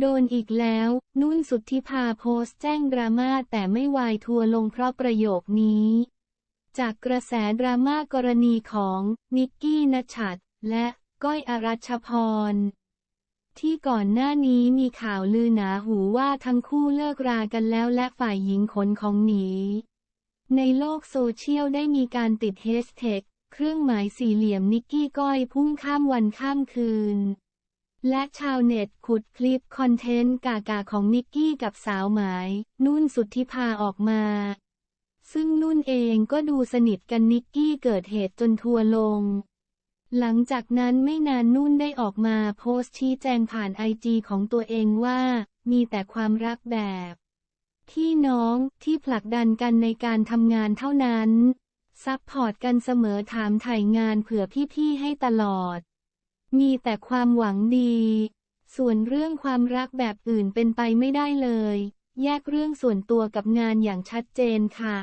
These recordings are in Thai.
โดนอีกแล้ว นุ่นสุทธิพาโพสต์แจ้งดราม่าแต่ไม่วายทัวร์ลงเพราะประโยคนี้ จากกระแสดราม่ากรณีของนิกกี้นชัดและก้อยอรัชพร ที่ก่อนหน้านี้มีข่าวลือหนาหูว่าทั้งคู่เลิกรากันแล้วและฝ่ายหญิงขนของหนี ในโลกโซเชียลได้มีการติดเฮชแท็กเครื่องหมายสี่เหลี่ยมนิกกี้ก้อยพุ่งข้ามวันข้ามคืน และชาวเน็ตขุดคลิปคอนเทนต์กากาของนิกกี้กับสาวหมาย นุ่นสุทธิพาออกมา ซึ่งนุ่นเองก็ดูสนิทกันนิกกี้เกิดเหตุจนทัวร์ลง หลังจากนั้นไม่นานนุ่นได้ออกมาโพสต์ชี้แจงผ่านไอจีของตัวเองว่า มีแต่ความรักแบบพี่น้องที่ผลักดันกันในการทำงานเท่านั้น ซัพพอร์ตกันเสมอถามถ่ายงานเผื่อพี่ๆให้ตลอด มีแต่ความหวังดี ส่วนเรื่องความรักแบบอื่นเป็นไปไม่ได้เลย แยกเรื่องส่วนตัวกับงานอย่างชัดเจนค่ะ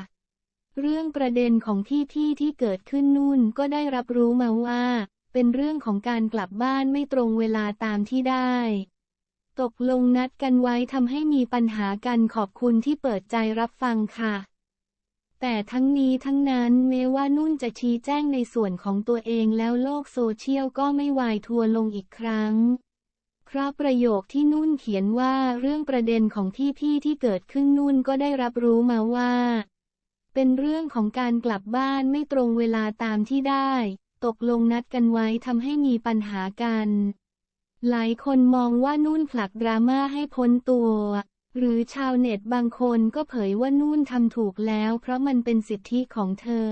เรื่องประเด็นของพี่ๆที่เกิดขึ้นนุ่นก็ได้รับรู้มาว่า เป็นเรื่องของการกลับบ้านไม่ตรงเวลาตามที่ได้ ตกลงนัดกันไว้ทำให้มีปัญหากันขอบคุณที่เปิดใจรับฟังค่ะ แต่ทั้งนี้ทั้งนั้นแม้ว่านุ่นจะชี้แจ้งในส่วนของตัวเองแล้วโลกโซเชียลก็ไม่วายทัวลงอีกครั้งเพราะประโยคที่นุ่นเขียนว่าเรื่องประเด็นของพี่ๆที่เกิดขึ้นนุ่นก็ได้รับรู้มาว่า เป็นเรื่องของการกลับบ้านไม่ตรงเวลาตามที่ได้ ตกลงนัดกันไว้ทำให้มีปัญหากัน หลายคนมองว่านุ่นผลักดราม่าให้พ้นตัว หรือชาวเน็ตบางคนก็เผยว่านุ่นทำถูกแล้ว เพราะมันเป็นสิทธิของเธอ